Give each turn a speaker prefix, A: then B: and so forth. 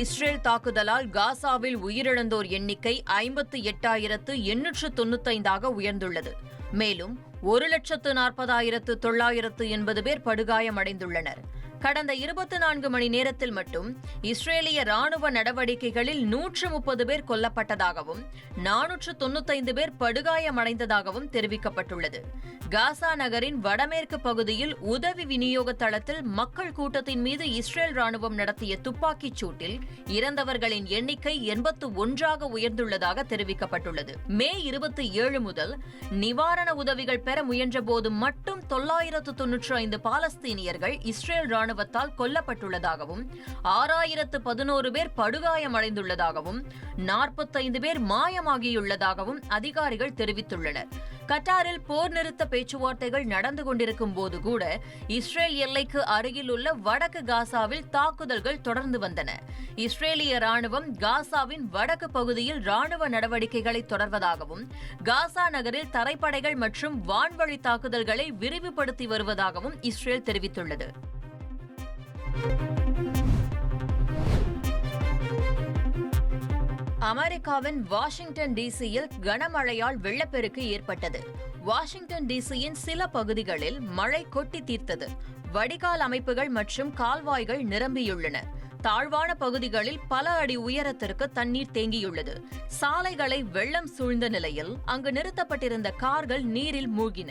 A: Israel தாக்குதலால் காசாவில் உயிரிழந்தோர் எண்ணிக்கை ஐம்பத்து எட்டாயிரத்து எண்ணூற்று தொண்ணூத்தைந்தாக உயர்ந்துள்ளது. மேலும் ஒரு லட்சத்து நாற்பதாயிரத்து தொள்ளாயிரத்து எண்பது பேர் படுகாயமடைந்துள்ளனர். கடந்த இருபத்தி நான்கு மணி நேரத்தில் மட்டும் இஸ்ரேலிய ராணுவ நடவடிக்கைகளில் நூற்று முப்பது பேர் கொல்லப்பட்டதாகவும் நானூற்று தொன்னூத்தைந்து பேர் படுகாயமடைந்ததாகவும் தெரிவிக்கப்பட்டுள்ளது. காசா நகரின் வடமேற்கு பகுதியில் உதவி விநியோக தளத்தில் மக்கள் கூட்டத்தின் மீது இஸ்ரேல் ராணுவம் நடத்திய துப்பாக்கிச் சூட்டில் இறந்தவர்களின் எண்ணிக்கை எண்பத்து ஒன்றாக உயர்ந்துள்ளதாக தெரிவிக்கப்பட்டுள்ளது. மே இருபத்தி ஏழு முதல் நிவாரண உதவிகள் பெற முயன்றபோது மட்டும் தொள்ளாயிரத்து தொன்னூற்று ஐந்து பாலஸ்தீனியர்கள் இஸ்ரேல் ராணுவ ராணுவத்தால் கொல்லப்பட்டுள்ளதாகவும் ஆறாயிரத்து பதினோரு பேர் படுகாயமடைந்துள்ளதாகவும் நாற்பத்தைந்து பேர் மாயமாகியுள்ளதாகவும் அதிகாரிகள் தெரிவித்துள்ளனர். கட்டாரில் போர் நிறுத்த பேச்சுவார்த்தைகள் நடந்து கொண்டிருக்கும் போது கூட இஸ்ரேல் எல்லைக்கு அருகில் உள்ள வடக்கு காசாவில் தாக்குதல்கள் தொடர்ந்து வந்தன. இஸ்ரேலிய ராணுவம் காசாவின் வடக்கு பகுதியில் ராணுவ நடவடிக்கைகளை தொடர்வதாகவும் காசா நகரில் தரைப்படைகள் மற்றும் வான்வழி தாக்குதல்களை விரிவுபடுத்தி வருவதாகவும் இஸ்ரேல் தெரிவித்துள்ளது. அமெரிக்காவின் வாஷிங்டன் டிசியில் கனமழையால் வெள்ளப்பெருக்கு ஏற்பட்டது. வாஷிங்டன் டிசியின் சில பகுதிகளில் மழை கொட்டி தீர்த்தது. வடிகால் அமைப்புகள் மற்றும் கால்வாய்கள் நிரம்பியுள்ளன. தாழ்வான பகுதிகளில் பல அடி உயரத்திற்கு தண்ணீர் தேங்கியுள்ளது. சாலைகளை வெள்ளம் சூழ்ந்த நிலையில் அங்கு நிறுத்தப்பட்டிருந்த கார்கள் நீரில் மூழ்கின.